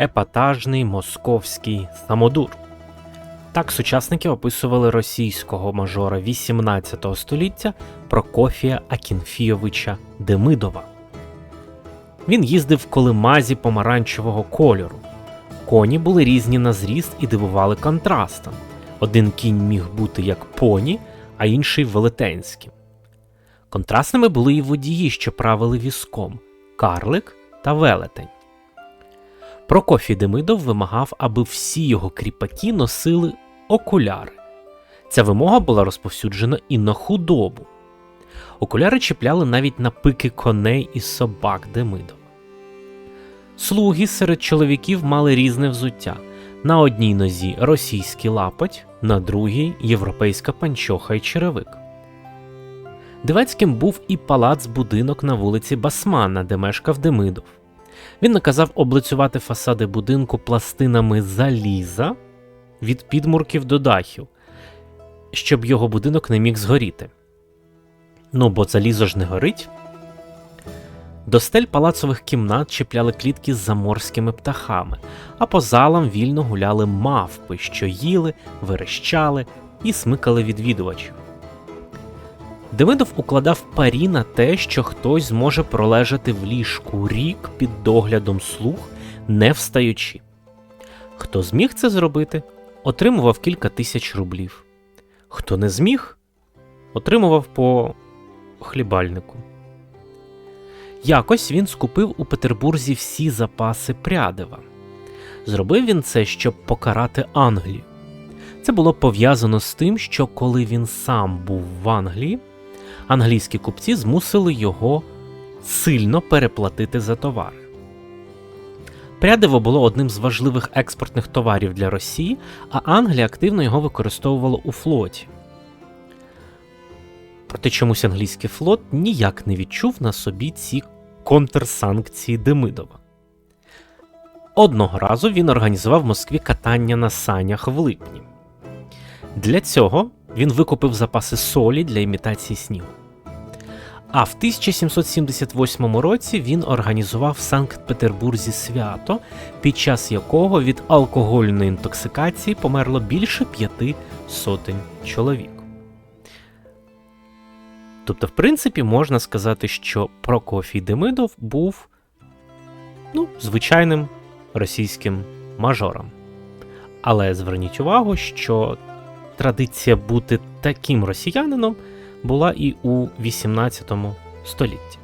епатажний московський самодур. Так сучасники описували російського мажора 18 століття Прокофія Акінфійовича Демидова. Він їздив в колимазі помаранчевого кольору. Коні були різні на зріст і дивували контрастом. Один кінь міг бути як поні, а інший велетенським. Контрастними були і водії, що правили візком карлик та велетень. Прокофій Демидов вимагав, аби всі його кріпаки носили окуляри. Ця вимога була розповсюджена і на худобу. Окуляри чіпляли навіть на пики коней і собак Демидова. Слуги серед чоловіків мали різне взуття. На одній нозі російський лапоть, на другій європейська панчоха і черевик. Дивецьким був і палац-будинок на вулиці Басмана, де мешкав Демидов. Він наказав облицювати фасади будинку пластинами заліза від підмурків до дахів, щоб його будинок не міг згоріти. Ну, бо залізо ж не горить. До стель палацових кімнат чіпляли клітки з заморськими птахами, а по залам вільно гуляли мавпи, що їли, верещали і смикали відвідувачів. Демидов укладав парі на те, що хтось зможе пролежати в ліжку рік під доглядом слуг, не встаючи. Хто зміг це зробити, отримував кілька тисяч рублів. Хто не зміг, отримував по хлібальнику. Якось він скупив у Петербурзі всі запаси прядива. Зробив він це, щоб покарати Англію. Це було пов'язано з тим, що коли він сам був в Англії, англійські купці змусили його сильно переплатити за товари. Прядиво було одним з важливих експортних товарів для Росії, а Англія активно його використовувала у флоті. Проте чомусь англійський флот ніяк не відчув на собі ці контрсанкції Демидова. Одного разу він організував в Москві катання на санях в липні. Для цього він викупив запаси солі для імітації снігу. А в 1778 році він організував в Санкт-Петербурзі свято, під час якого від алкогольної інтоксикації померло більше п'яти сотень чоловік. Тобто, в принципі, можна сказати, що Прокофій Демидов був ну, звичайним російським мажором. Але зверніть увагу, що традиція бути таким росіянином була і у 18 столітті.